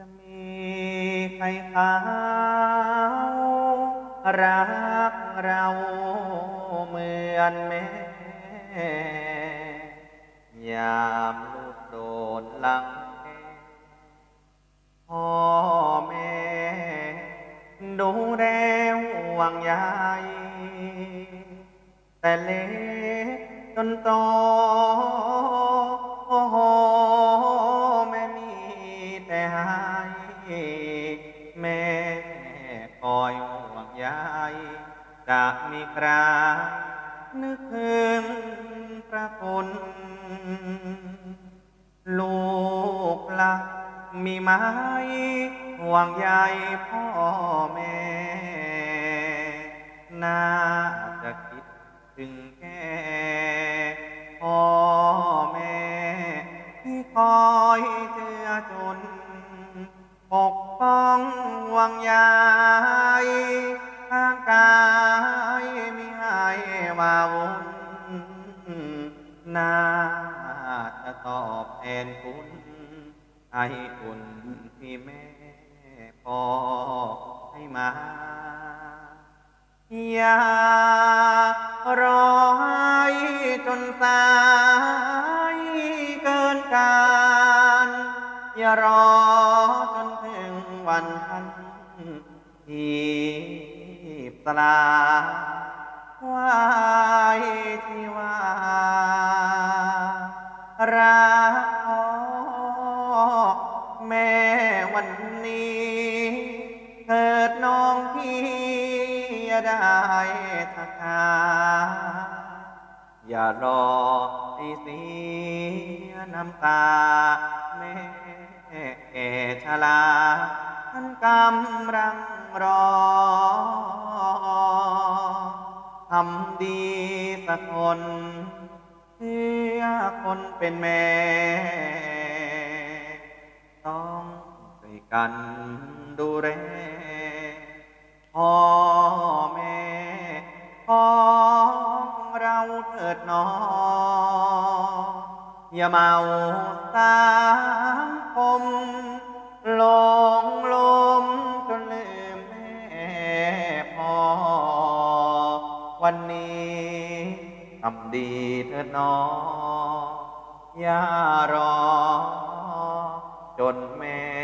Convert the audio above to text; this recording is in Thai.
จะมีใครเขารักเราเหมือนแม่ ยามลูกโดนลังแกพ่อแม่ ดูแลห่วงใยแต่เล็กจนโต อยห่วงใยจะมีครานึกถึงพระคุณลูกลักมีไหมห่วงใยพ่อแม่ น่าจะคิดถึง ปกป้องห่วงใยทางกายไม่ให้มาวุ่นนาจะตอบแทนคุณไออุ่นที่แม่พอให้มา อย่ารอให้จนสายเกินการ อย่ารอ วันทันที่สลาวายที่ว่ารักพ่อแม่วันนี้เถิดน้องพี่อย่าได้ทักทายอย่ารอให้เสียน้ำตา แม่แก่ชรา ท่านกำลังรอทำดีสักคนเพื่อคนเป็นแม่ ต้องช่วยกันดูแลพ่อแม่ของเราเถิดหนออย่าเมาสังคม วันนี้ทำดีเถิดนออย่ารอ จนแม่